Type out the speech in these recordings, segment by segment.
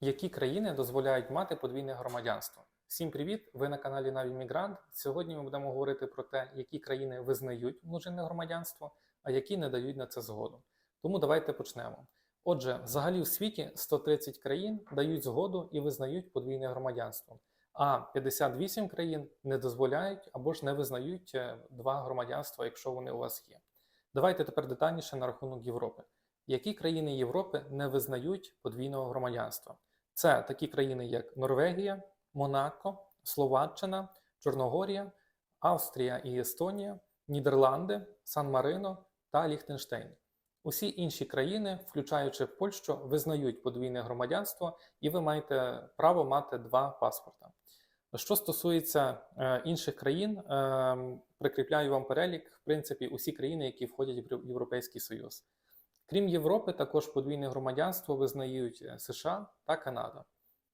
Які країни дозволяють мати подвійне громадянство? Всім привіт! Ви на каналі Наві Мігрант. Сьогодні ми будемо говорити про те, які країни визнають множинне громадянство, а які не дають на це згоду. Тому давайте почнемо. Отже, взагалі в світі 130 країн дають згоду і визнають подвійне громадянство, а 58 країн не дозволяють або ж не визнають е, два громадянства, якщо вони у вас є. Давайте тепер детальніше на рахунок Європи. Які країни Європи не визнають подвійного громадянства? Це такі країни, як Норвегія, Монако, Словаччина, Чорногорія, Австрія і Естонія, Нідерланди, Сан-Марино та Ліхтенштейн. Усі інші країни, включаючи Польщу, визнають подвійне громадянство, і ви маєте право мати два паспорта. Що стосується е, інших країн, е, прикріпляю вам перелік, в принципі, усі країни, які входять в Європейський Союз. Крім Європи, також подвійне громадянство визнають е, США та Канада.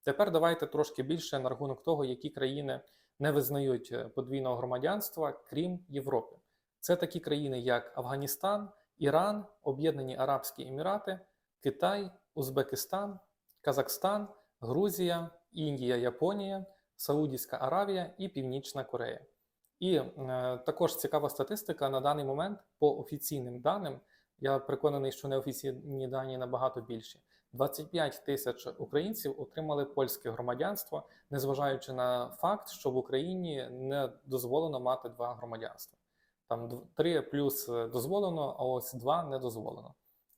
Тепер давайте трошки більше на рахунок того, які країни не визнають е, подвійного громадянства, крім Європи. Це такі країни, як Афганістан, Іран, Об'єднані Арабські Емірати, Китай, Узбекистан, Казахстан, Грузія, Індія, Японія, Саудівська Аравія і Північна Корея. І е, також цікава статистика на даний момент по офіційним даним. Я переконаний, що неофіційні дані набагато більші. 25 тисяч українців отримали польське громадянство, незважаючи на факт, що в Україні не дозволено мати два громадянства. Там три плюс е, дозволено, а ось два не дозволено.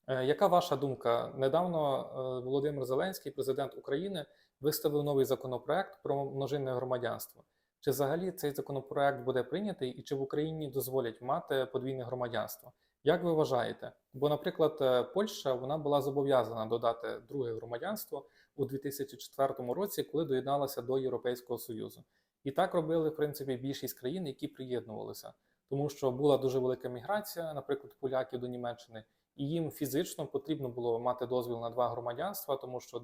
Е, Яка ваша думка? Недавно е, Володимир Зеленський, президент України, виставив новий законопроект про множинне громадянство. Чи взагалі цей законопроект буде прийнятий, і чи в Україні дозволять мати подвійне громадянство? Як ви вважаєте? Бо, наприклад, е, Польща вона була зобов'язана додати друге громадянство у 2004 році, коли доєдналася до Європейського Союзу. І так робили, в принципі, більшість країн, які приєднувалися, тому що була дуже велика міграція, наприклад, поляків до Німеччини, і їм фізично потрібно було мати дозвіл на два громадянства, тому що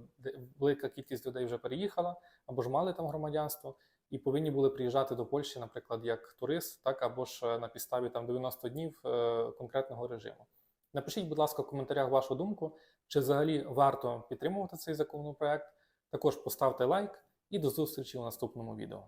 велика кількість людей вже переїхала або ж мали там громадянство, і повинні були приїжджати до Польщі, наприклад, як турист, так або ж е, на підставі там 90 днів е, конкретного режиму. Напишіть, будь ласка, в коментарях вашу думку, чи взагалі варто підтримувати цей законопроект. Також поставте лайк і до зустрічі у наступному відео.